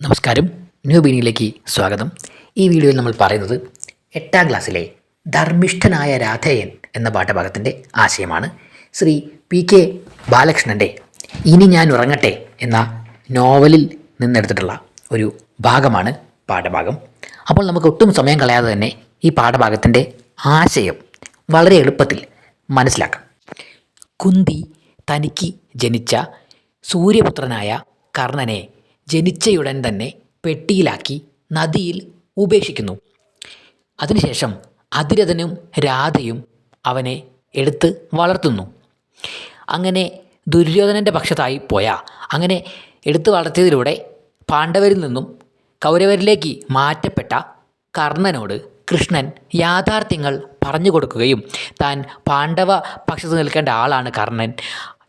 നമസ്കാരം. ന്യൂ ബീനിയിലേക്ക് സ്വാഗതം. ഈ വീഡിയോയിൽ നമ്മൾ പറയുന്നത് എട്ടാം ക്ലാസ്സിലെ ധർമ്മിഷ്ഠനായ രാധേയൻ എന്ന പാഠഭാഗത്തിന്റെ ആശയമാണ്. ശ്രീ പി കെ ബാലകൃഷ്ണന്റെ ഇനി ഞാൻ ഉറങ്ങട്ടെ എന്ന നോവലിൽ നിന്നെടുത്തിട്ടുള്ള ഒരു ഭാഗമാണ് പാഠഭാഗം. അപ്പോൾ നമുക്ക് ഒട്ടും സമയം കളയാതെ തന്നെ ഈ പാഠഭാഗത്തിന്റെ ആശയം വളരെ എളുപ്പത്തിൽ മനസ്സിലാക്കാം. കുന്തി തനിക്ക് ജനിച്ച സൂര്യപുത്രനായ കർണനെ ജനിച്ചയുടൻ തന്നെ പെട്ടിയിലാക്കി നദിയിൽ ഉപേക്ഷിക്കുന്നു. അതിനുശേഷം അതിരഥനും രാധയും അവനെ എടുത്ത് വളർത്തുന്നു. അങ്ങനെ ദുര്യോധനന്റെ പക്ഷത്തായി പോയ അങ്ങനെ എടുത്തു വളർത്തിയതിലൂടെ പാണ്ഡവരിൽ നിന്നും കൗരവരിലേക്ക് മാറ്റപ്പെട്ട കർണനോട് കൃഷ്ണൻ യാഥാർത്ഥ്യങ്ങൾ പറഞ്ഞു കൊടുക്കുകയും താൻ പാണ്ഡവ പക്ഷത്ത് നിൽക്കേണ്ട ആളാണ് കർണൻ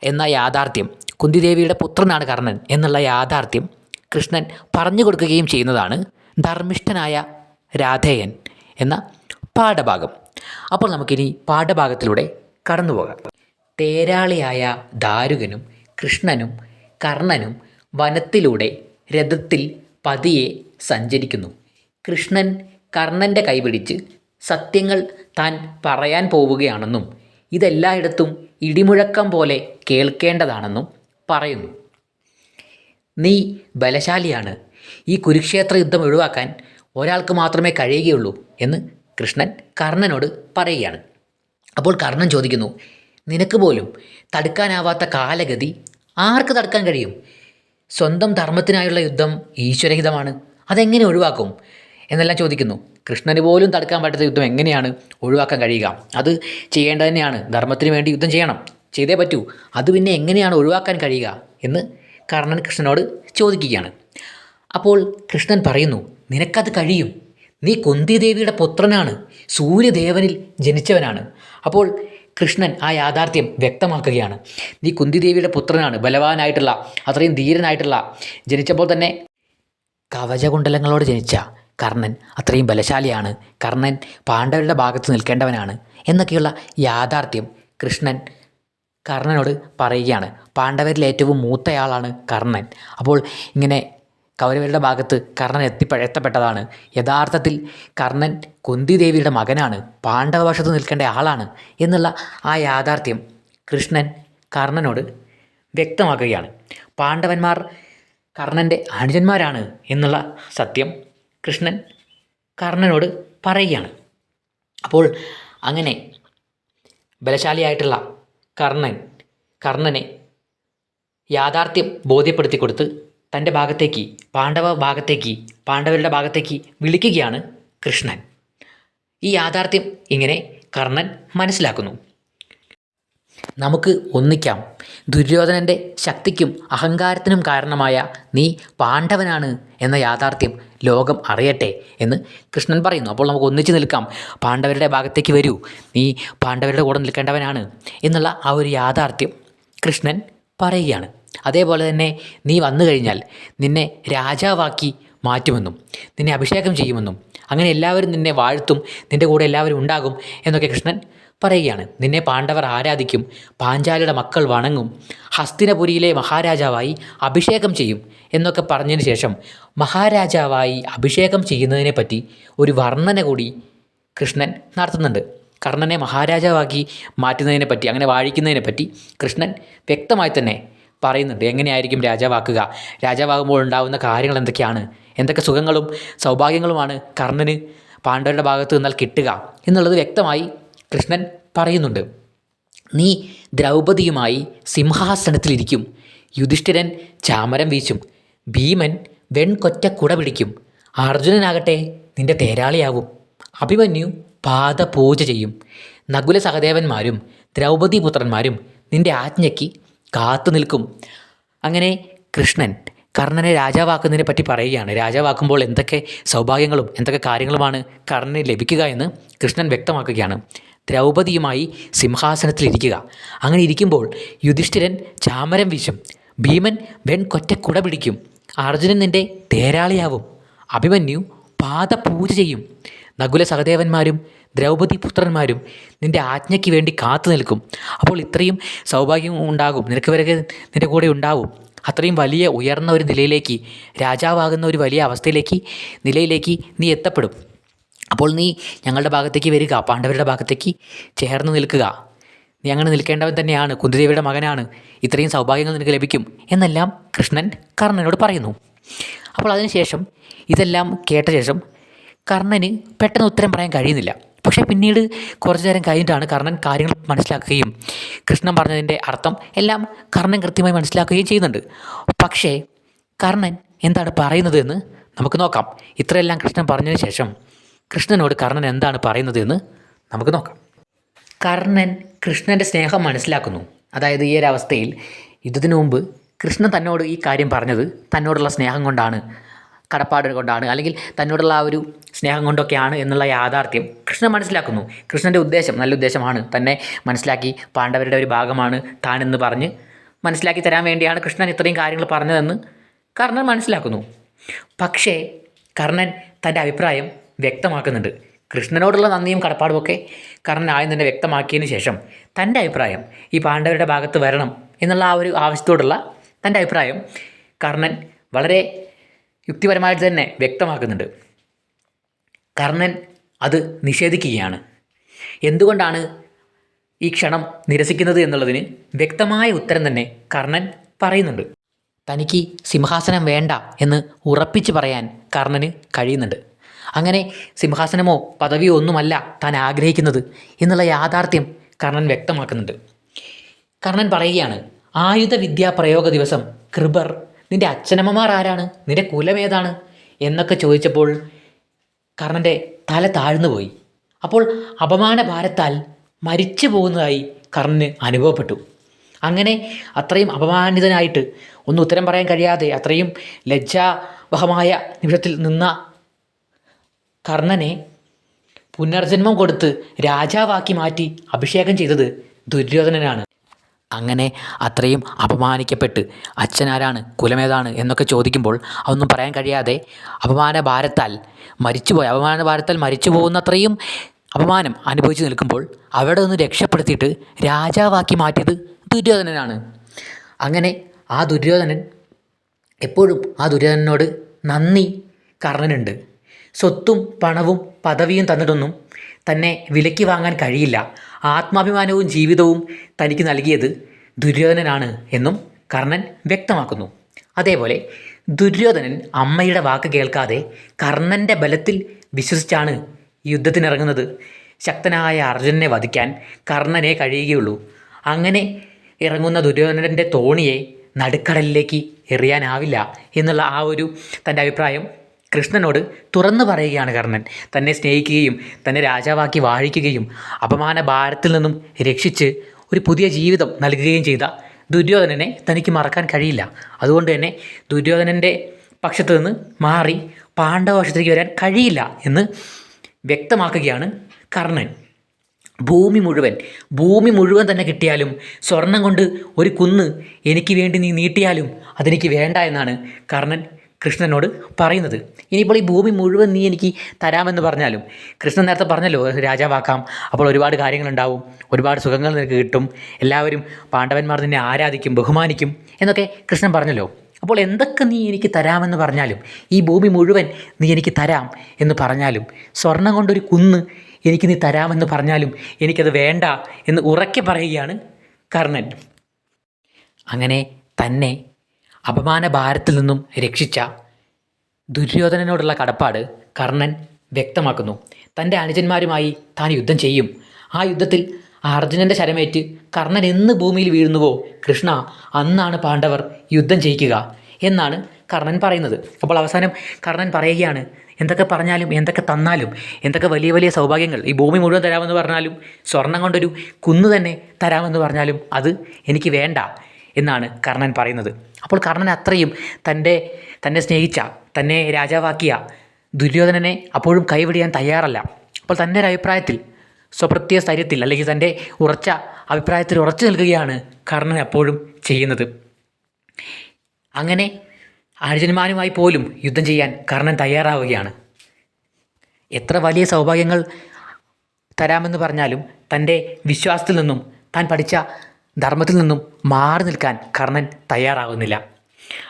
എന്ന യാഥാർത്ഥ്യം കുന്തിദേവിയുടെ പുത്രനാണ് കർണൻ എന്നുള്ള യാഥാർത്ഥ്യം കൃഷ്ണൻ പറഞ്ഞു കൊടുക്കുകയും ചെയ്യുന്നതാണ് ധർമ്മിഷ്ഠനായ രാധേയൻ എന്ന പാഠഭാഗം. അപ്പോൾ നമുക്കിനി പാഠഭാഗത്തിലൂടെ കടന്നു പോകാം. തേരാളിയായ ദാരുകനും കൃഷ്ണനും കർണനും വനത്തിലൂടെ രഥത്തിൽ പതിയെ സഞ്ചരിക്കുന്നു. കൃഷ്ണൻ കർണന്റെ കൈപിടിച്ച് സത്യങ്ങൾ താൻ പറയാൻ പോവുകയാണെന്നും ഇതെല്ലായിടത്തും ഇടിമുഴക്കം പോലെ കേൾക്കേണ്ടതാണെന്നും പറയുന്നു. നീ ബലശാലിയാണ്. ഈ കുരുക്ഷേത്ര യുദ്ധം ഒഴിവാക്കാൻ ഒരാൾക്ക് മാത്രമേ കഴിയുകയുള്ളൂ എന്ന് കൃഷ്ണൻ കർണനോട് പറയുകയാണ്. അപ്പോൾ കർണൻ ചോദിക്കുന്നു നിനക്ക് പോലും തടുക്കാനാവാത്ത കാലഗതി ആർക്ക് തടുക്കാൻ കഴിയും? സ്വന്തം ധർമ്മത്തിനായുള്ള യുദ്ധം ഈശ്വരഹിതമാണ്. അതെങ്ങനെ ഒഴിവാക്കും? എന്നെല്ലാം ചോദിക്കുന്നു. കൃഷ്ണന് പോലും തടുക്കാൻ പറ്റാത്ത യുദ്ധം എങ്ങനെയാണ് ഒഴിവാക്കാൻ കഴിയുക? അത് ചെയ്യേണ്ടത് തന്നെയാണ്. ധർമ്മത്തിന് വേണ്ടി യുദ്ധം ചെയ്യണം. ചെയ്തേ പറ്റൂ. അത് പിന്നെ എങ്ങനെയാണ് ഒഴിവാക്കാൻ കഴിയുക എന്ന് കർണൻ കൃഷ്ണനോട് ചോദിക്കുകയാണ്. അപ്പോൾ കൃഷ്ണൻ പറയുന്നു നിനക്കത് കഴിയും. നീ കുന്തിദേവിയുടെ പുത്രനാണ്. സൂര്യദേവനിൽ ജനിച്ചവനാണ്. അപ്പോൾ കൃഷ്ണൻ ആ യാഥാർത്ഥ്യം വ്യക്തമാക്കുകയാണ്. നീ കുന്തിദേവിയുടെ പുത്രനാണ്. ബലവാനായിട്ടുള്ള അത്രയും ധീരനായിട്ടുള്ള ജനിച്ചപ്പോൾ തന്നെ കവചകുണ്ടലങ്ങളോട് ജനിച്ച കർണൻ അത്രയും ബലശാലിയാണ്. കർണൻ പാണ്ഡവരുടെ ഭാഗത്ത് നിൽക്കേണ്ടവനാണ്. എന്നൊക്കെയുള്ള യാഥാർത്ഥ്യം കൃഷ്ണൻ കർണനോട് പറയുകയാണ്. പാണ്ഡവരിൽ ഏറ്റവും മൂത്തയാളാണ് കർണൻ. അപ്പോൾ ഇങ്ങനെ കൗരവരുടെ ഭാഗത്ത് കർണൻ എത്തിപ്പെ എത്തപ്പെട്ടതാണ്. യഥാർത്ഥത്തിൽ കർണൻ കുന്തിദേവിയുടെ മകനാണ്. പാണ്ഡവപക്ഷത്ത് നിൽക്കേണ്ട ആളാണ് എന്നുള്ള ആ യാഥാർത്ഥ്യം കൃഷ്ണൻ കർണനോട് വ്യക്തമാക്കുകയാണ്. പാണ്ഡവന്മാർ കർണന്റെ അനുജന്മാരാണ് എന്നുള്ള സത്യം കൃഷ്ണൻ കർണനോട് പറയുകയാണ്. അപ്പോൾ അങ്ങനെ ബലശാലിയായിട്ടുള്ള കർണൻ കർണനെ യാഥാർത്ഥ്യം ബോധ്യപ്പെടുത്തി കൊടുത്ത് തന്റെ ഭാഗത്തേക്ക് പാണ്ഡവ ഭാഗത്തേക്ക് പാണ്ഡവരുടെ ഭാഗത്തേക്ക് വിളിക്കുകയാണ് കൃഷ്ണൻ. ഈ യാഥാർത്ഥ്യം ഇങ്ങനെ കർണൻ മനസ്സിലാക്കുന്നു. നമുക്ക് ഒന്നിക്കാം. ദുര്യോധനന്റെ ശക്തിക്കും അഹങ്കാരത്തിനും കാരണമായ നീ പാണ്ഡവനാണ് എന്ന യാഥാർത്ഥ്യം ലോകം അറിയട്ടെ എന്ന് കൃഷ്ണൻ പറയുന്നു. അപ്പോൾ നമുക്ക് ഒന്നിച്ചു നിൽക്കാം. പാണ്ഡവരുടെ ഭാഗത്തേക്ക് വരൂ. നീ പാണ്ഡവരുടെ കൂടെ നിൽക്കേണ്ടവനാണ് എന്നുള്ള ആ ഒരു യാഥാർത്ഥ്യം കൃഷ്ണൻ പറയുകയാണ്. അതേപോലെ തന്നെ നീ വന്നു കഴിഞ്ഞാൽ നിന്നെ രാജാവാക്കി മാറ്റുമെന്നും നിന്നെ അഭിഷേകം ചെയ്യുമെന്നും അങ്ങനെ എല്ലാവരും നിന്നെ വാഴ്ത്തും നിന്റെ കൂടെ എല്ലാവരും ഉണ്ടാകും എന്നൊക്കെ കൃഷ്ണൻ പറയുകയാണ്. നിന്നെ പാണ്ഡവർ ആരാധിക്കും? പാഞ്ചാലിയുടെ മക്കൾ വണങ്ങും. ഹസ്തിനപുരിയിലെ മഹാരാജാവായി അഭിഷേകം ചെയ്യും എന്നൊക്കെ പറഞ്ഞതിന് ശേഷം മഹാരാജാവായി അഭിഷേകം ചെയ്യുന്നതിനെ പറ്റി ഒരു വർണന കൂടി കൃഷ്ണൻ നടത്തുന്നുണ്ട്. കർണനെ മഹാരാജാവാക്കി മാറ്റുന്നതിനെ പറ്റി അങ്ങനെ വാഴിക്കുന്നതിനെ പറ്റി കൃഷ്ണൻ വ്യക്തമായി തന്നെ പറയുന്നുണ്ട്. എങ്ങനെയായിരിക്കും രാജാവാക്കുക? രാജാവാകുമ്പോൾ ഉണ്ടാകുന്ന കാര്യങ്ങൾ എന്തൊക്കെയാണ്? എന്തൊക്കെ സുഖങ്ങളും സൗഭാഗ്യങ്ങളുമാണ് കർണന് പാണ്ഡവരുടെ ഭാഗത്ത് നിന്നാൽ കിട്ടുക എന്നുള്ളത് വ്യക്തമായി കൃഷ്ണൻ പറയുന്നുണ്ട് നീ ദ്രൗപതിയുമായി സിംഹാസനത്തിലിരിക്കും. യുധിഷ്ഠിരൻ ചാമരം വീശും. ഭീമൻ വെൺകൊറ്റ കുട പിടിക്കും. അർജുനനാകട്ടെ നിന്റെ തേരാളിയാവും. അഭിമന്യു പാദപൂജ ചെയ്യും. നകുല സഹദേവന്മാരും ദ്രൗപദി പുത്രന്മാരും നിന്റെ ആജ്ഞയ്ക്ക് കാത്തു നിൽക്കും. അങ്ങനെ കൃഷ്ണൻ കർണനെ രാജാവാക്കുന്നതിനെ പറ്റി പറയുകയാണ്. രാജാവാക്കുമ്പോൾ എന്തൊക്കെ സൗഭാഗ്യങ്ങളും എന്തൊക്കെ കാര്യങ്ങളുമാണ് കർണന് ലഭിക്കുക എന്ന് കൃഷ്ണൻ വ്യക്തമാക്കുകയാണ്. ദ്രൗപദിയുമായി സിംഹാസനത്തിലിരിക്കുക. അങ്ങനെ ഇരിക്കുമ്പോൾ യുധിഷ്ഠിരൻ ചാമരം വീശും. ഭീമൻ വെൺകൊറ്റ കുട പിടിക്കും. അർജുനൻ നിന്റെ തേരാളിയാവും. അഭിമന്യു പാദപൂജ ചെയ്യും. നകുല സഹദേവന്മാരും ദ്രൗപദി പുത്രന്മാരും നിന്റെ ആജ്ഞയ്ക്ക് വേണ്ടി കാത്തു നിൽക്കും. അപ്പോൾ ഇത്രയും സൗഭാഗ്യം ഉണ്ടാകും. നിനക്ക് വരെ നിന്റെ കൂടെ ഉണ്ടാവും. അത്രയും വലിയ ഉയർന്ന ഒരു നിലയിലേക്ക് രാജാവാകുന്ന ഒരു വലിയ അവസ്ഥയിലേക്ക് നിലയിലേക്ക് നീ എത്തപ്പെടും. അപ്പോൾ നീ ഞങ്ങളുടെ ഭാഗത്തേക്ക് വരിക പാണ്ഡവരുടെ ഭാഗത്തേക്ക് ചേർന്ന് നിൽക്കുക. നീ അങ്ങനെ നിൽക്കേണ്ടവൻ തന്നെയാണ് കുന്തിദേവിയുടെ മകനാണ്. ഇത്രയും സൗഭാഗ്യങ്ങൾ നിനക്ക് ലഭിക്കും എന്നെല്ലാം കൃഷ്ണൻ കർണനോട് പറയുന്നു. അപ്പോൾ അതിനുശേഷം ഇതെല്ലാം കേട്ട ശേഷം കർണന് പെട്ടെന്ന് ഉത്തരം പറയാൻ കഴിയുന്നില്ല. പക്ഷേ പിന്നീട് കുറച്ചു നേരം കഴിഞ്ഞിട്ടാണ് കർണൻ കാര്യങ്ങൾ മനസ്സിലാക്കുകയും കൃഷ്ണൻ പറഞ്ഞതിന്റെ അർത്ഥം എല്ലാം കർണൻ കൃത്യമായി മനസ്സിലാക്കുകയും ചെയ്യുന്നുണ്ട്. പക്ഷേ കർണൻ എന്താണ് പറയുന്നത് എന്ന് നമുക്ക് നോക്കാം. ഇത്രയെല്ലാം കൃഷ്ണൻ പറഞ്ഞതിന് ശേഷം കൃഷ്ണനോട് കർണൻ എന്താണ് പറയുന്നത് എന്ന് നമുക്ക് നോക്കാം. കർണൻ കൃഷ്ണന്റെ സ്നേഹം മനസ്സിലാക്കുന്നു. അതായത് ഈ ഒരു അവസ്ഥയിൽ യുദ്ധത്തിന് മുമ്പ് കൃഷ്ണൻ തന്നോട് ഈ കാര്യം പറഞ്ഞത് തന്നോടുള്ള സ്നേഹം കൊണ്ടാണ് കടപ്പാട് കൊണ്ടാണ് അല്ലെങ്കിൽ തന്നോടുള്ള ആ ഒരു സ്നേഹം കൊണ്ടൊക്കെയാണ് എന്നുള്ള യാഥാർത്ഥ്യം കൃഷ്ണൻ മനസ്സിലാക്കുന്നു. കൃഷ്ണന്റെ ഉദ്ദേശം നല്ല ഉദ്ദേശമാണ്. തന്നെ മനസ്സിലാക്കി പാണ്ഡവരുടെ ഒരു ഭാഗമാണ് താനെന്ന് പറഞ്ഞ് മനസ്സിലാക്കി തരാൻ വേണ്ടിയാണ് കൃഷ്ണൻ ഇത്രയും കാര്യങ്ങൾ പറഞ്ഞതെന്ന് കർണൻ മനസ്സിലാക്കുന്നു. പക്ഷേ കർണൻ തന്റെ അഭിപ്രായം വ്യക്തമാക്കുന്നുണ്ട്. കൃഷ്ണനോടുള്ള നന്ദിയും കടപ്പാടുമൊക്കെ കർണൻ തന്നെ വ്യക്തമാക്കിയതിന് ശേഷം തന്റെ അഭിപ്രായം ഈ പാണ്ഡവരുടെ ഭാഗത്ത് വരണം എന്നുള്ള ആ ഒരു ആവശ്യത്തോടുള്ള തന്റെ അഭിപ്രായം കർണൻ വളരെ യുക്തിപരമായിട്ട് തന്നെ വ്യക്തമാക്കുന്നുണ്ട്. കർണൻ അത് നിഷേധിക്കുകയാണ്. എന്തുകൊണ്ടാണ് ഈ ക്ഷണം നിരസിക്കുന്നത് എന്നുള്ളതിന് വ്യക്തമായ ഉത്തരം തന്നെ കർണൻ പറയുന്നുണ്ട്. തനിക്ക് സിംഹാസനം വേണ്ട എന്ന് ഉറപ്പിച്ച് പറയാൻ കർണന് കഴിയുന്നുണ്ട്. അങ്ങനെ സിംഹാസനമോ പദവിയോ ഒന്നുമല്ല താൻ ആഗ്രഹിക്കുന്നത് എന്നുള്ള യാഥാർത്ഥ്യം കർണൻ വ്യക്തമാക്കുന്നുണ്ട്. കർണൻ പറയുകയാണ് ആയുധ വിദ്യാ പ്രയോഗ ദിവസം കൃപർ നിന്റെ അച്ഛനമ്മമാർ ആരാണ്? നിന്റെ കുലമേതാണ് എന്നൊക്കെ ചോദിച്ചപ്പോൾ കർണന്റെ തല താഴ്ന്നു പോയി. അപ്പോൾ അപമാന ഭാരത്താൽ മരിച്ചു പോകുന്നതായി കർണന് അനുഭവപ്പെട്ടു. അങ്ങനെ അത്രയും അപമാനിതനായിട്ട് ഒന്നും ഉത്തരം പറയാൻ കഴിയാതെ അത്രയും ലജ്ജാവഹമായ നിമിഷത്തിൽ നിന്ന കർണനെ പുനർജന്മം കൊടുത്ത് രാജാവാക്കി മാറ്റി അഭിഷേകം ചെയ്തത് ദുര്യോധനനാണ്. അങ്ങനെ അത്രയും അപമാനിക്കപ്പെട്ട് അച്ഛനാരാണ് കുലമേതാണ് എന്നൊക്കെ ചോദിക്കുമ്പോൾ അതൊന്നും പറയാൻ കഴിയാതെ അപമാന ഭാരത്താൽ മരിച്ചുപോയി അപമാന ഭാരത്താൽ മരിച്ചു പോകുന്നത്രയും അപമാനം അനുഭവിച്ചു നിൽക്കുമ്പോൾ അവിടെ നിന്ന് രക്ഷപ്പെടുത്തിയിട്ട് രാജാവാക്കി മാറ്റിയത് ദുര്യോധനനാണ്. അങ്ങനെ ആ ദുര്യോധനൻ എപ്പോഴും ആ ദുര്യോധനനോട് നന്ദി കർണനുണ്ട്. സ്വത്തും പണവും പദവിയും തന്നിട്ടൊന്നും തന്നെ വിലയ്ക്ക് വാങ്ങാൻ കഴിയില്ല. ആത്മാഭിമാനവും ജീവിതവും തനിക്ക് നൽകിയത് ദുര്യോധനനാണ് എന്നും കർണൻ വ്യക്തമാക്കുന്നു. അതേപോലെ ദുര്യോധനൻ അമ്മയുടെ വാക്ക് കേൾക്കാതെ കർണന്റെ ബലത്തിൽ വിശ്വസിച്ചാണ് യുദ്ധത്തിനിറങ്ങുന്നത്. ശക്തനായ അർജുനനെ വധിക്കാൻ കർണനെ കഴിയുകയുള്ളൂ. അങ്ങനെ ഇറങ്ങുന്ന ദുര്യോധനന്റെ തോണിയെ നടുക്കടലിലേക്ക് എറിയാനാവില്ല എന്നുള്ള ആ ഒരു തന്റെ അഭിപ്രായം കൃഷ്ണനോട് തുറന്നു പറയുകയാണ് കർണൻ. തന്നെ സ്നേഹിക്കുകയും തന്നെ രാജാവാക്കി വാഴിക്കുകയും അപമാന ഭാരത്തിൽ നിന്നും രക്ഷിച്ച് ഒരു പുതിയ ജീവിതം നൽകുകയും ചെയ്ത ദുര്യോധനനെ തനിക്ക് മറക്കാൻ കഴിയില്ല. അതുകൊണ്ട് തന്നെ ദുര്യോധനന്റെ പക്ഷത്തു നിന്ന് മാറി പാണ്ഡവപക്ഷത്തേക്ക് വരാൻ കഴിയില്ല എന്ന് വ്യക്തമാക്കുകയാണ് കർണൻ. ഭൂമി മുഴുവൻ ഭൂമി മുഴുവൻ തന്നെ കിട്ടിയാലും സ്വർണം കൊണ്ട് ഒരു കുന്ന് എനിക്ക് വേണ്ടി നീ നീട്ടിയാലും അതെനിക്ക് വേണ്ട എന്നാണ് കർണൻ കൃഷ്ണനോട് പറയുന്നത്. ഇനിയിപ്പോൾ ഈ ഭൂമി മുഴുവൻ നീ എനിക്ക് തരാമെന്ന് പറഞ്ഞാലും കൃഷ്ണൻ നേരത്തെ പറഞ്ഞല്ലോ രാജാവാക്കാം അപ്പോൾ ഒരുപാട് കാര്യങ്ങളുണ്ടാവും ഒരുപാട് സുഖങ്ങൾ നിനക്ക് കിട്ടും എല്ലാവരും പാണ്ഡവന്മാർ നിന്നെ ആരാധിക്കും ബഹുമാനിക്കും എന്നൊക്കെ കൃഷ്ണൻ പറഞ്ഞല്ലോ. അപ്പോൾ എന്തൊക്കെ നീ എനിക്ക് തരാമെന്ന് പറഞ്ഞാലും ഈ ഭൂമി മുഴുവൻ നീ എനിക്ക് തരാം എന്ന് പറഞ്ഞാലും സ്വർണം കൊണ്ടൊരു കുന്ന് എനിക്ക് നീ തരാമെന്ന് പറഞ്ഞാലും എനിക്കത് വേണ്ട എന്ന് ഉറക്കെ പറയുകയാണ് കർണൻ. അങ്ങനെ തന്നെ അപമാന ഭാരത്തിൽ നിന്നും രക്ഷിച്ച ദുര്യോധനനോടുള്ള കടപ്പാട് കർണൻ വ്യക്തമാക്കുന്നു. തന്റെ അനുജന്മാരുമായി താൻ യുദ്ധം ചെയ്യും. ആ യുദ്ധത്തിൽ അർജുനന്റെ ശരമേറ്റ് കർണൻ എന്ന് ഭൂമിയിൽ വീഴുന്നുവോ? കൃഷ്ണ അന്നാണ് പാണ്ഡവർ യുദ്ധം ചെയ്യിക്കുക എന്നാണ് കർണൻ പറയുന്നത്. അപ്പോൾ അവസാനം കർണൻ പറയുകയാണ് എന്തൊക്കെ പറഞ്ഞാലും എന്തൊക്കെ തന്നാലും എന്തൊക്കെ വലിയ വലിയ സൗഭാഗ്യങ്ങൾ ഈ ഭൂമി മുഴുവൻ തരാമെന്ന് പറഞ്ഞാലും സ്വർണം കൊണ്ടൊരു കുന്നു തന്നെ തരാമെന്ന് പറഞ്ഞാലും അത് എനിക്ക് വേണ്ട. എന്നാണ് കർണൻ പറയുന്നത്. അപ്പോൾ കർണൻ അത്രയും തന്റെ തന്നെ സ്നേഹിച്ച തന്നെ രാജാവാക്കിയ ദുര്യോധനനെ അപ്പോഴും കൈവിടിയാൻ തയ്യാറല്ല. അപ്പോൾ തന്റെ ഒരു അഭിപ്രായത്തിൽ സ്വപ്രത്യ സ്ഥൈര്യത്തിൽ അല്ലെങ്കിൽ തന്റെ ഉറച്ച അഭിപ്രായത്തിൽ ഉറച്ചു നിൽക്കുകയാണ് കർണൻ എപ്പോഴും ചെയ്യുന്നത്. അങ്ങനെ അർജുനന്മാരുമായി പോലും യുദ്ധം ചെയ്യാൻ കർണൻ തയ്യാറാവുകയാണ്. എത്ര വലിയ സൗഭാഗ്യങ്ങൾ തരാമെന്ന് പറഞ്ഞാലും തന്റെ വിശ്വാസത്തിൽ നിന്നും താൻ പഠിച്ച ധർമ്മത്തിൽ നിന്നും മാറി നിൽക്കാൻ കർണൻ തയ്യാറാകുന്നില്ല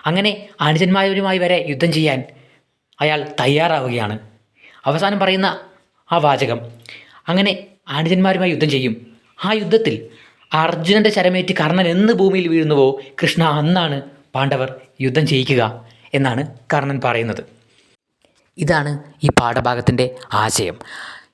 അങ്ങനെ അനുജന്മാരുമായി വരെ യുദ്ധം ചെയ്യാൻ അയാൾ തയ്യാറാവുകയാണ്. അവസാനം പറയുന്ന ആ വാചകം അങ്ങനെ അനുജന്മാരുമായി യുദ്ധം ചെയ്യും. ആ യുദ്ധത്തിൽ അർജുനന്റെ ശരമേറ്റ് കർണൻ എന്ന് ഭൂമിയിൽ വീഴുന്നുവോ? കൃഷ്ണ അന്നാണ് പാണ്ഡവർ യുദ്ധം ചെയ്യിക്കുക എന്നാണ് കർണൻ പറയുന്നത്. ഇതാണ് ഈ പാഠഭാഗത്തിന്റെ ആശയം.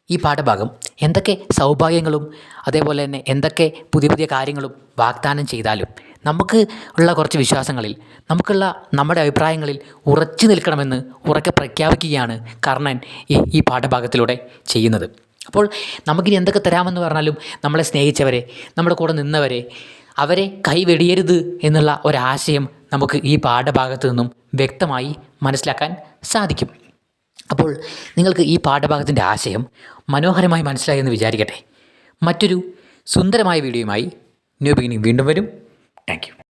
ഈ പാഠഭാഗം എന്തൊക്കെ സൗഭാഗ്യങ്ങളും അതേപോലെ തന്നെ എന്തൊക്കെ പുതിയ പുതിയ കാര്യങ്ങളും വാഗ്ദാനം ചെയ്താലും നമുക്ക് ഉള്ള കുറച്ച് വിശ്വാസങ്ങളിൽ നമുക്കുള്ള നമ്മുടെ അഭിപ്രായങ്ങളിൽ ഉറച്ചു നിൽക്കണമെന്ന് ഉറക്കെ പ്രഖ്യാപിക്കുകയാണ് കർണൻ ഈ ഈ പാഠഭാഗത്തിലൂടെ ചെയ്യുന്നത്. അപ്പോൾ നമുക്കിനി എന്തൊക്കെ തരാമെന്ന് പറഞ്ഞാലും നമ്മളെ സ്നേഹിച്ചവരെ നമ്മുടെ കൂടെ നിന്നവരെ അവരെ കൈവെടിയരുത് എന്നുള്ള ഒരാശയം നമുക്ക് ഈ പാഠഭാഗത്തു നിന്നും വ്യക്തമായി മനസ്സിലാക്കാൻ സാധിക്കും. അപ്പോൾ നിങ്ങൾക്ക് ഈ പാഠഭാഗത്തിന്റെ ആശയം മനോഹരമായി മനസ്സിലായി എന്ന് വിചാരിക്കട്ടെ. മറ്റൊരു സുന്ദരമായ വീഡിയോയുമായി ന്യൂ ബിഗിനിങ് വീണ്ടും വരും. താങ്ക്